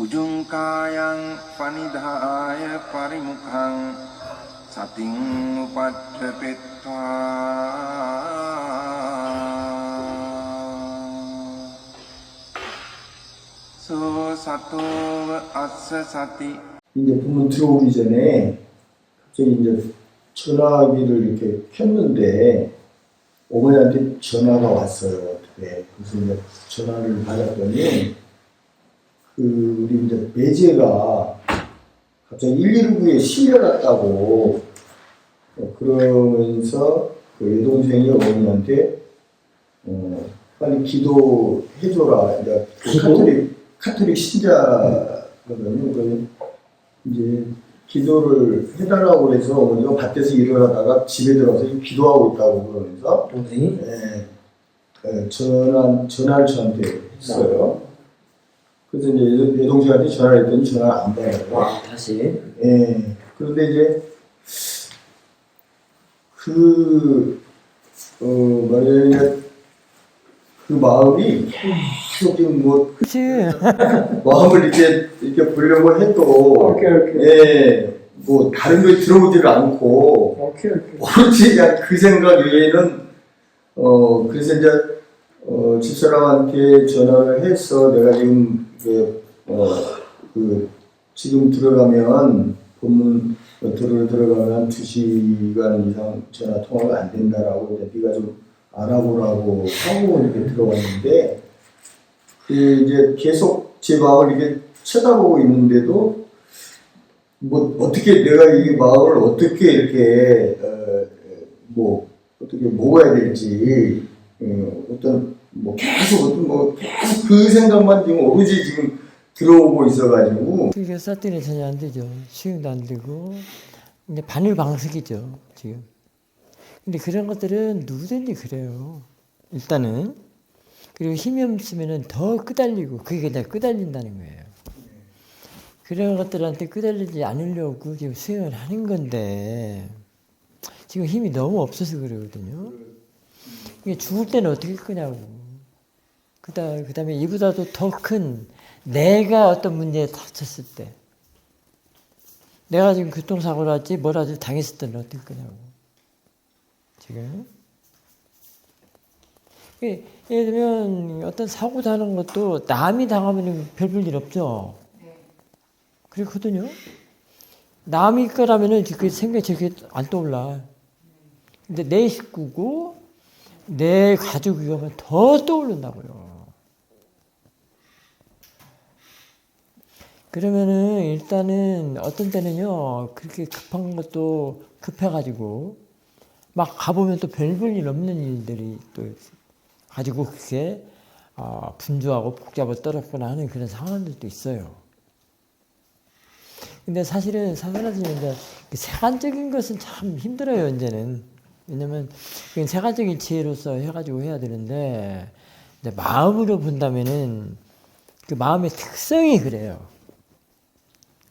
උජුංකායන් පනිදාය පරිමුඛං සතින් උපට්ඨපෙත්වා සෝ සතෝව අස්ස සති 이제 부모 들어오기 전에 갑자기 이제 전화기를 이렇게 켰는데 어머니한테 전화가 왔어요. 어떻게 그래서 이제 전화를 받았더니 그 우리 이제 매제가 갑자기 119에 실려갔다고 어, 그러면서 그 여동생이 어머니한테 어, 빨리 기도해줘라. 이제 그 기도? 카톨릭 카톨릭 신자거든요. 그래서 이제 기도를 해달라고 그래서 어머니가 밭에서 일어나다가 집에 들어가서 기도하고 있다고 그러면서 동생이? 예, 예, 전화, 전화를 저한테 했어요. 그래서 이제 여- 여동생한테 전화를 했더니 전화를 안 받아요. 와, 다시. 예. 그런데 이제 그, 어, 말하자면 그 마음이 계속 지금 뭐 그치. 마음을 이렇게 이렇게 보려고 해도 오케이, 오케이. 예, 뭐 다른 거에 들어오지를 않고 오케이, 오케이. 오로지 그냥 그 생각 외에는 어 그래서 이제 어 집사람한테 전화를 해서 내가 지금 그, 어그 지금 들어가면 본문 어, 들어 들어가면 두 시간 이상 전화 통화가 안 된다라고 이제 네가 좀 알아보라고 하고 이렇게 들어왔는데 그 이제 계속 제 마음을 이렇게 쳐다보고 있는데도 뭐 어떻게 내가 이 마음을 어떻게 이렇게 어, 뭐 어떻게 먹어야 될지 어, 어떤 뭐 계속 어떤 뭐 계속 그 생각만 지금 오로지 지금 들어오고 있어가지고 그게 사건이 전혀 안 되죠. 수용도 안 되고. 근데 바늘 방석이죠, 지금. 근데 그런 것들은 누구든지 그래요. 일단은. 그리고 힘이 없으면은 더 끄달리고, 그게 그냥 끄달린다는 거예요. 그런 것들한테 끄달리지 않으려고 지금 수행을 하는 건데, 지금 힘이 너무 없어서 그러거든요. 죽을 때는 어떻게 끄냐고. 그다, 그 다음에 이보다도 더 큰 내가 어떤 문제에 닥쳤을 때, 내가 지금 교통사고를 하지 뭐라도 당했을 때는 어떻게 끄냐고. 지금. 예, 예를 들면 어떤 사고 나는 것도 남이 당하면 별 볼 일 없죠. 그렇거든요. 남이 거라면은 그 생각이 저게 안 떠올라. 근데 내 식구고 내 가족이면 더 떠오른다고요. 그러면은 일단은 어떤 때는요 그렇게 급한 것도 급해가지고 막 가보면 또 별볼 일 없는 일들이 또 가지고 그게 아, 분주하고 복잡하고 떨었구나 하는 그런 상황들도 있어요. 근데 사실은 이제 그 세간적인 것은 참 힘들어요 이제는 왜냐면 그건 세간적인 지혜로서 해가지고 해야 되는데 마음으로 본다면은 그 마음의 특성이 그래요.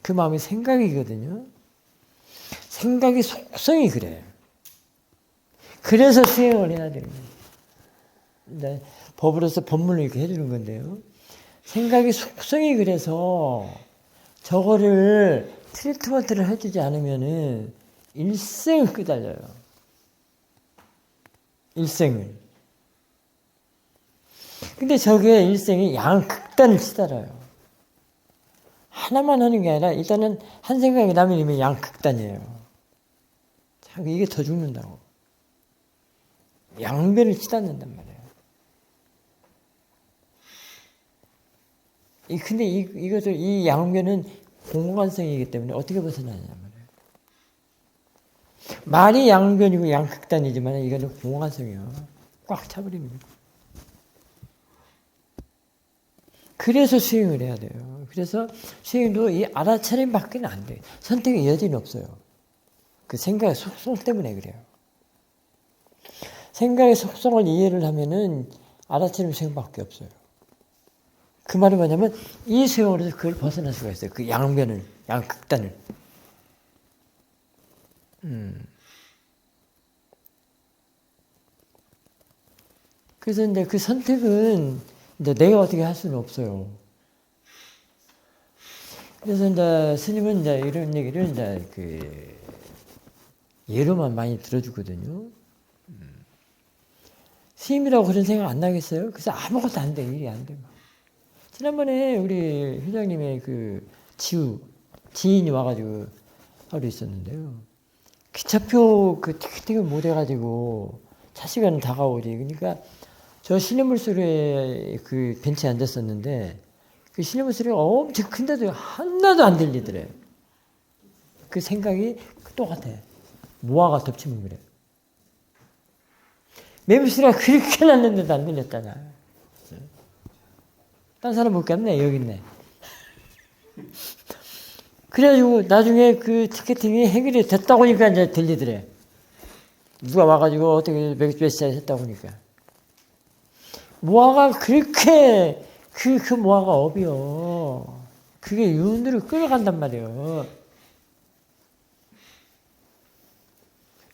그 마음이 생각이거든요. 생각이 속성이 그래요. 그래서 수행을 해야. 이제 법으로서 법문을 이렇게 해주는 건데요. 생각이 속성이 그래서 저거를 트리트먼트를 해주지 않으면은 일생을 끄달려요. 일생을. 근데 저게 일생이 양극단을 치달아요. 하나만 하는 게 아니라 일단은 한 생각이 나면 양극단이에요. 참 이게 더 죽는다고. 양배를 치닫는단 말이에요. 이 근데 이 이것을 이 양배는 공간성이기 때문에 어떻게 벗어나냐 말이 양변이고 양극단이지만 이거는 공간성이요. 꽉 차버립니다. 그래서 수행을 해야 돼요. 그래서 수행도 이 알아차림 밖에 안 돼요. 선택의 여지는 없어요. 그 생각의 속성 때문에 그래요. 생각의 속성을 이해를 하면은 알아차림 수행밖에 없어요. 그 말이 뭐냐면 이 수행으로서 그걸 벗어날 수가 있어요. 그 양변을, 양극단을. 음. 그래서 이제 그 선택은 이제 내가 어떻게 할 수는 없어요. 그래서 이제 스님은 이제 이런 얘기를 이제 그 예로만 많이 들어주거든요. 음. 스님이라고 그런 생각 안 나겠어요? 그래서 아무것도 안 돼, 일이 안 돼. 지난번에 우리 회장님의 그 지우, 지인이 와가지고 하루 있었는데요. 기차표 그 티켓팅을 못 해가지고 차 시간 다가오지. 그러니까 저 신의물소리에 그 벤치에 앉았었는데 그 신의물소리가 엄청 큰데도 하나도 안 들리더래. 그 생각이 똑같아. 모아가 덮치면 그래. 매물소리가 그렇게 났는데도 안 들렸잖아. 딴 사람 못 갔네, 여기 있네. 그래가지고 나중에 그 티켓팅이 해결이 됐다고 하니까 이제 들리더래. 누가 와가지고 어떻게 시에 했다고 하니까. 모아가 그렇게, 그, 그 모아가 업이요. 그게 윤들을 끌어간단 말이에요.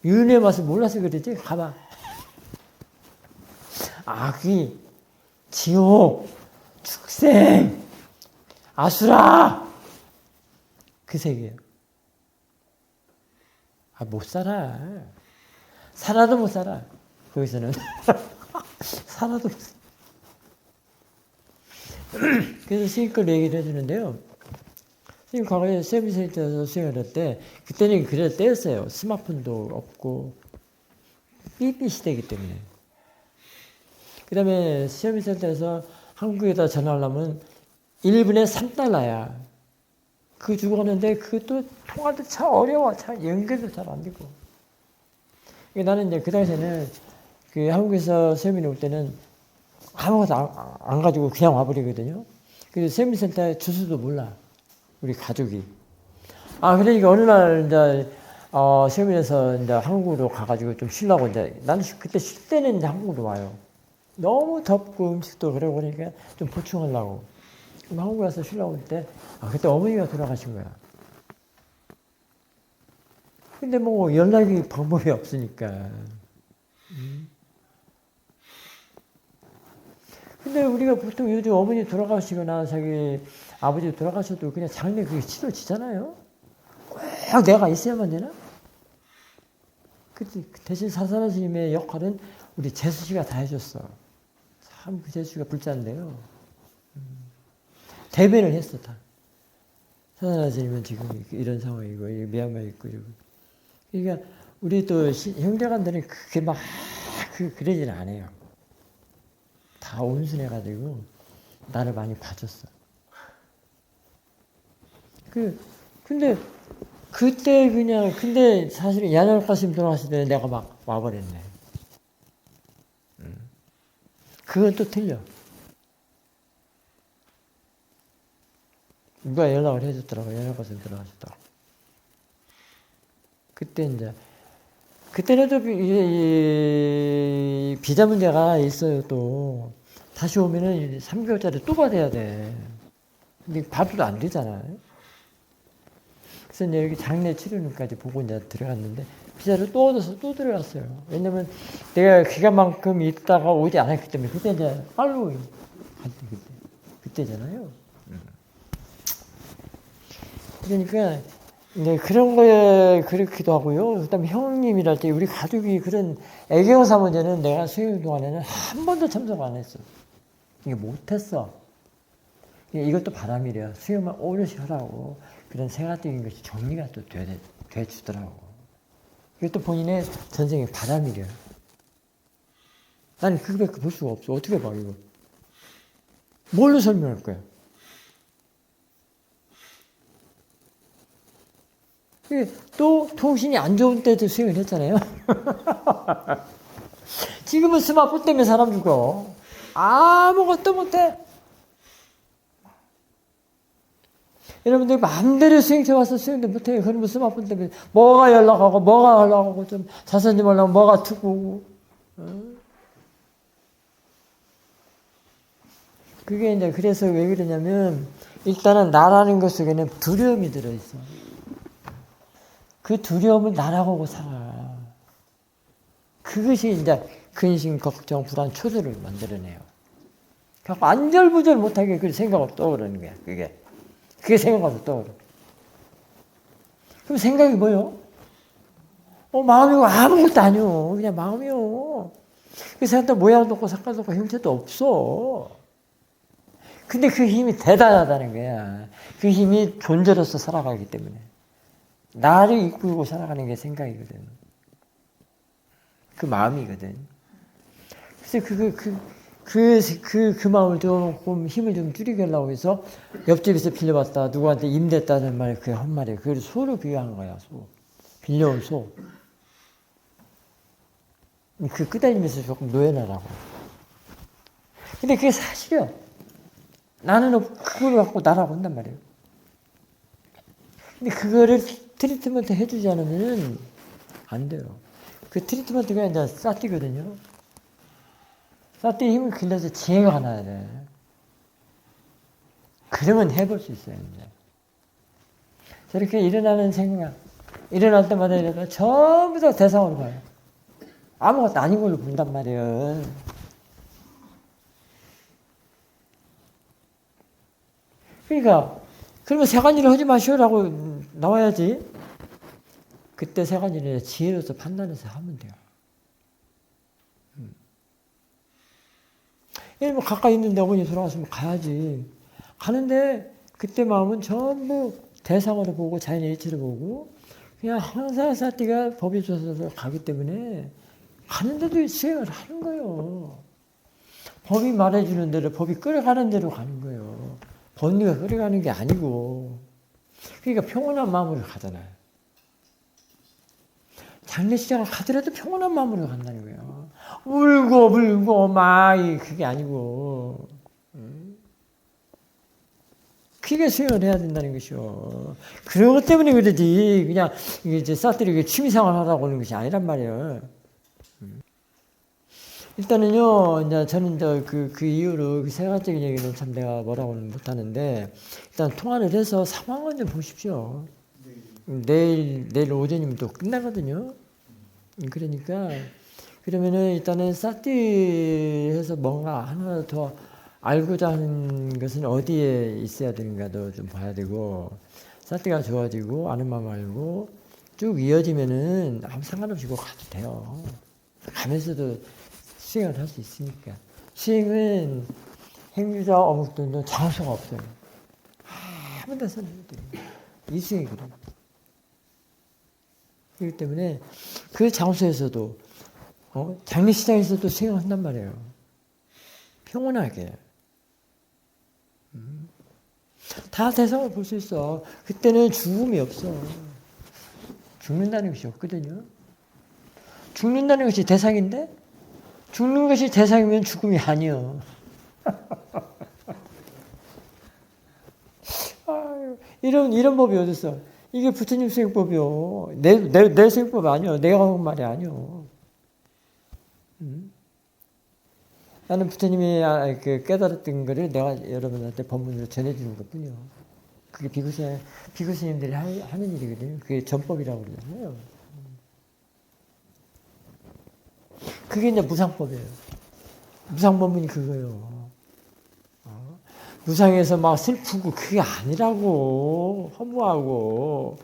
윤의 맛을 몰라서 그러지? 가봐. 악이, 지옥, 축생, 아수라! 그 세계예요. 아, 못 살아. 살아도 못 살아. 거기서는. 살아도 못 살아. 그래서 스님 걸 얘기를 해주는데요. 스님 과거에 서비스센터에서 수행을 할 때, 그때는 그럴 때였어요. 스마트폰도 없고, 삐삐 시대이기 때문에. 그 다음에 서비스센터에서 한국에다 전화하려면 1분에 3달러야. 그 가는데 그것도 통화도 참 어려워. 참 연결도 잘 안 되고. 나는 이제 그 당시에는 그 한국에서 세미나 올 때는 아무것도 안, 안 가지고 그냥 와버리거든요. 그래서 세미센터에 주소도 몰라. 우리 가족이. 아, 그러니까 어느 날 이제 어, 세미에서 이제 한국으로 가가지고 좀 쉬려고 이제 나는 그때 쉴 때는 이제 한국으로 와요. 너무 덥고 음식도 그러고 그러니까 좀 보충하려고. 한국 와서 쉬려고 할 때, 아, 그때 어머니가 돌아가신 거야. 근데 뭐 연락이 방법이 없으니까. 음. 근데 우리가 보통 요즘 어머니 돌아가시거나 자기 아버지 돌아가셔도 그냥 장례 그게 치러지잖아요? 꼭 내가 있어야만 되나? 그 대신 사사라 스님의 역할은 우리 재수 씨가 다 해줬어. 참 그 재수 씨가 불자인데요. 대변을 했어 다. 사사라 스님은 지금 이런 상황이고 미얀마에 있고 이러고. 그러니까 우리 또 시- 형제간들은 그렇게 막 그, 그러지는 않아요. 다 온순해가지고 나를 많이 봐줬어. 그 근데 그때 그냥 근데 사실은 야날가심 돌아가실 때 내가 막 와버렸네. 음. 그건 또 틀려. 누가 연락을 해줬더라고 야날가심 돌아가셨다고. 그때 이제 비- 이- 이 비자 문제가 있어요 또 다시 오면은 3개월짜리 또 받아야 돼. 근데 받아도 안 되잖아요. 그래서 이제 여기 장례 치료는까지 보고 이제 들어갔는데 비자를 또 얻어서 또 들어갔어요. 왜냐면 내가 기간만큼 있다가 오지 않았기 때문에 그때 이제 빨로 갔대 그때 그때잖아요. 그러니까 네, 그런 거에 그렇기도 하고요. 그다음에 형님이랄 때 우리 가족이 그런 애경사 문제는 내가 수행 동안에는 한 번도 참석 안 했어. 이게 못했어. 이것도 바람이래요. 수행만 오롯이 하라고 그런 생활적인 것이 정리가 또 돼, 돼 주더라고. 이것도 본인의 전생의 바람이래요. 나는 그거밖에 볼 수가 없어. 어떻게 봐 이거? 뭘로 설명할 거야? 또 통신이 안 좋은 때도 수행을 했잖아요. 지금은 스마트폰 때문에 사람 죽어. 아무것도 못해. 여러분들 마음대로 수행체 와서 수행도 못해요. 그러면 스마트폰 때문에 뭐가 연락하고 뭐가 연락하고 좀 자선님 하려면 뭐가 트고. 어? 그게 이제 그래서 왜 그러냐면 일단은 나라는 것 속에는 두려움이 들어있어. 그 두려움을 나라고 살아. 그것이 이제 근심, 걱정, 불안, 초조를 만들어내요. 안절부절 못하게 그 생각을 떠오르는 거야, 그게. 그게 생각하고 떠오르. 그럼 생각이 뭐요? 어, 마음이고 아무것도 아니요. 그냥 마음이요. 그 생각도 모양도 없고 색깔도 없고 형태도 없어. 근데 그 힘이 대단하다는 거야. 그 힘이 존재로서 살아가기 때문에. 나를 이끌고 살아가는 게 생각이거든. 그 마음이거든. 그래서 그, 그, 그, 그, 그, 그 마음을 조금 힘을 좀 줄이려고 해서 옆집에서 빌려봤다. 누구한테 임됐다는 말이 그게 헛말이에요. 그걸 소로 비유한 거야, 소. 빌려온 소. 그 끄달리면서 조금 노예나라고. 근데 그게 사실이야. 나는 없- 그걸 갖고 나라고 한단 말이에요. 근데 그거를 트리트먼트 해주지 않으면 안 돼요. 그 트리트먼트가 이제 싸띠거든요. 싸띠 힘을 길러서 지혜가 나야 돼. 그러면 해볼 수 있어요, 이제. 저렇게 일어나는 생각, 일어날 때마다 일어나 전부 다 대상으로 봐요. 아무것도 아닌 걸로 본단 말이에요. 그러니까 그러면 세간일을 하지 마시오라고 나와야지. 그때 세간일을 지혜로서 판단해서 하면 돼요. 음. 예를 뭐 가까이 있는데 어머니 돌아가시면 가야지. 가는데 그때 마음은 전부 대상으로 보고 자연의 이치를 보고 그냥 항상 사띠가 법이 줘서 가기 때문에 가는데도 수행을 하는 거예요. 법이 말해주는 대로 법이 끌어가는 대로 가는 거예요. 번뇌가 끌어가는 게 아니고 그러니까 평온한 마음으로 가잖아요. 장례식장을 가더라도 평온한 마음으로 간다는 거예요. 울고 불고 막 그게 아니고 음. 그게 수행을 해야 된다는 것이요. 그런 것 때문에 그러지 그냥 이제 사들이 취미생활 하라고 하는 것이 아니란 말이에요. 음. 일단은요, 이제 저는 이제 그, 그 이후로 그 생활적인 얘기는 참 내가 뭐라고는 못하는데, 일단 통화를 해서 상황을 좀 보십시오. 내일, 내일 오전이면 또 끝나거든요. 그러니까, 그러면은 일단은 사띠해서 뭔가 하나 더 알고자 하는 것은 어디에 있어야 되는가도 좀 봐야 되고, 사띠가 좋아지고, 아는 마음 알고, 쭉 이어지면은 아무 상관없이 고 가도 돼요. 가면서도 수행을 할 수 있으니까. 수행은 행위자 어묵돈도 장소가 없어요. 아무 데서나 해도 돼요. 이 수행이 그래요. 그렇기 때문에 그 장소에서도 어? 장례시장에서도 수행을 한단 말이에요. 평온하게. 음. 다 대상을 볼 수 있어. 그때는 죽음이 없어. 죽는다는 것이 없거든요. 죽는다는 것이 대상인데 죽는 것이 대상이면 죽음이 아니요. 이런 이런 법이 어딨어? 이게 부처님 수행법이요. 내 내 내 수행법 아니요. 내가 하는 말이 아니요. 음? 나는 부처님이 아, 그 깨달았던 거를 내가 여러분한테 법문으로 전해주는 것뿐이요. 그게 비구스 비구스님들이 하는 일이거든요. 그게 전법이라고 그러잖아요. 그게 이제 무상법이에요. 무상법문이 그거예요. 어? 무상에서 막 슬프고 그게 아니라고 허무하고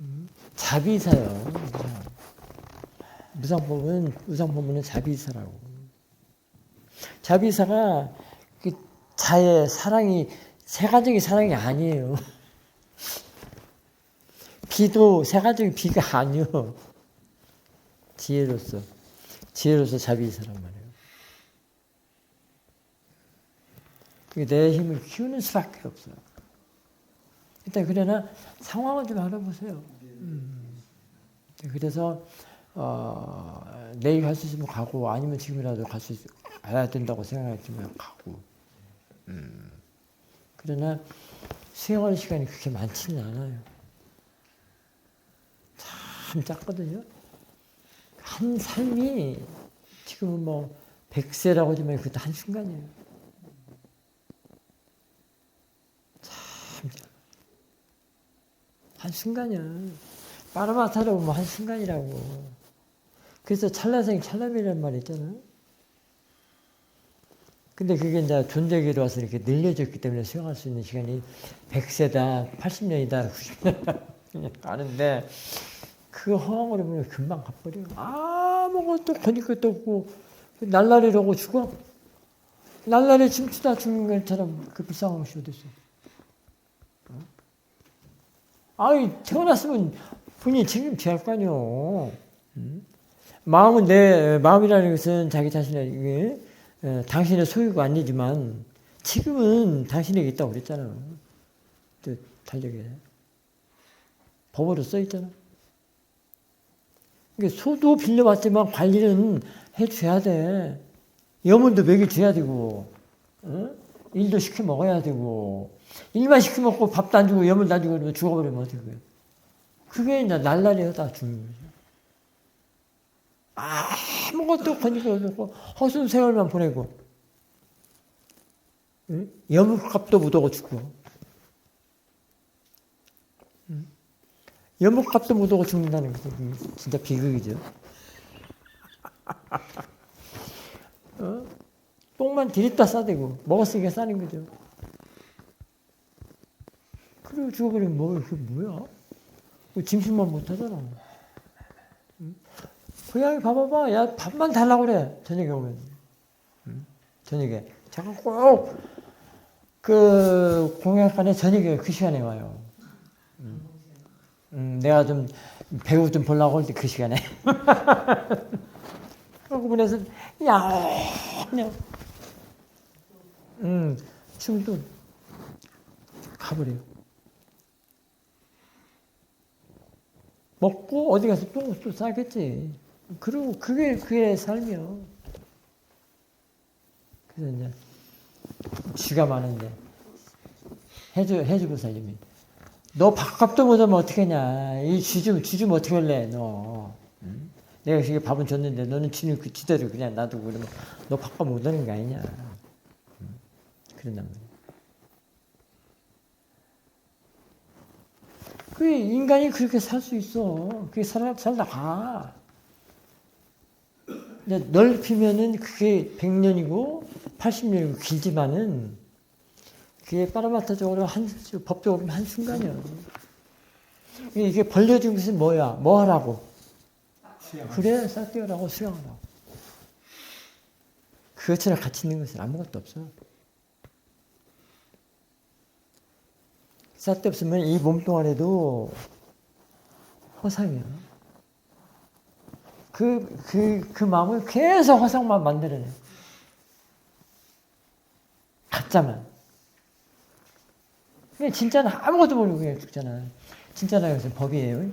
음? 자비사요. 무상. 무상법은 무상법문은 자비사라고. 자비사가 그 자의 사랑이 세가적인 사랑이 아니에요. 비도 세가적인 비가 아니요. 지혜로서. 지혜로서 자비사란 말이에요. 그게 내 힘을 키우는 수밖에 없어요. 일단 그러나 상황을 좀 알아보세요. 음. 그래서 어, 내일 갈 수 있으면 가고 아니면 지금이라도 갈 수 가야 된다고 생각했으면 가고. 음. 그러나 수행하는 시간이 그렇게 많지는 않아요. 참 작거든요. 한 삶이 지금은 뭐 100세라고 하지만 그것도 한순간이에요. 참, 한순간이야. 빠르마타로 보면 한순간이라고. 그래서 찰나생 찰나비라는 말 있잖아. 근데 그게 이제 존재기로 와서 이렇게 늘려졌기 때문에 수용할 수 있는 시간이 100세다, 80년이다, 90년이다 그냥 가는데 그 허황을 보면 금방 가버려. 아무것도 거닐 것도 없고 날라리라고 죽어. 날라리 춤추다 죽는 것처럼 그 불쌍한 것이 어딨어. 어? 아이 태어났으면 본인이 책임져야 할 거 아니오. 응? 마음은 내 마음이라는 것은 자기 자신에게 에, 당신의 소유가 아니지만 책임은 당신에게 있다고 그랬잖아. 또 달력에 법으로 써 있잖아. 그러니까 소도 빌려봤지만 관리는 해줘야 돼. 여문도 먹여줘야 되고, 어? 일도 시켜 먹어야 되고, 일만 시켜 먹고 밥도 안 주고 여문도 안 주고 그러면 죽어버리면 어떡해. 그게 이제 날라리가 다 죽는 거죠. 아무것도 거니까 없고, 허순 세월만 보내고, 응? 여물값도 못 하고 죽고, 여물값도 못 하고 죽는다는 게 진짜 비극이죠. 어? 똥만 디립다 싸대고 먹었으니까 싸는 거죠. 그리고 죽어버리면 뭐 뭐야? 그 짐승만 못 하잖아. 응? 고양이 봐봐봐. 야 밥만 달라고 그래. 저녁에 오면. 응? 저녁에. 잠깐 꼭 그 공양간에 저녁에 그 시간에 와요. 응? 응, 내가 좀 배우 좀 보려고 할 때 그 시간에. 그러고 보내서 야 그냥. 음 춤도 가버려 먹고 어디 가서 또, 또 싸겠지. 그리고 그게 그의 삶이요. 그래서 이제 쥐가 많은데 해주 해주고 살림이 너 밥값도 못하면 어떡하냐 이쥐좀쥐좀 어떻게 할래 너 응? 내가 그게 밥은 줬는데 너는 지는 그 지대로 그냥 놔두고 그러면 너 밥값 못하는 게 아니냐. 음, 그런단 말이야. 그 인간이 그렇게 살 수 있어. 그게 살아, 살다 가. 근데 넓히면은 그게 100년이고 80년이고 길지만은 그게 파라마타 적으로 한, 법적으로 한순간이야. 이게 벌려진 것은 뭐야? 뭐 하라고? 그래, 쌀떼어라고 수영하라고. 그것처럼 가치 있는 것은 아무것도 없어. 쌀데 없으면 이 몸뚱아리도 허상이야. 그, 그, 그 마음을 계속 허상만 만들어내. 가짜만. 진짜는 아무것도 모르고 그냥 죽잖아. 진짜는 것은 법이에요.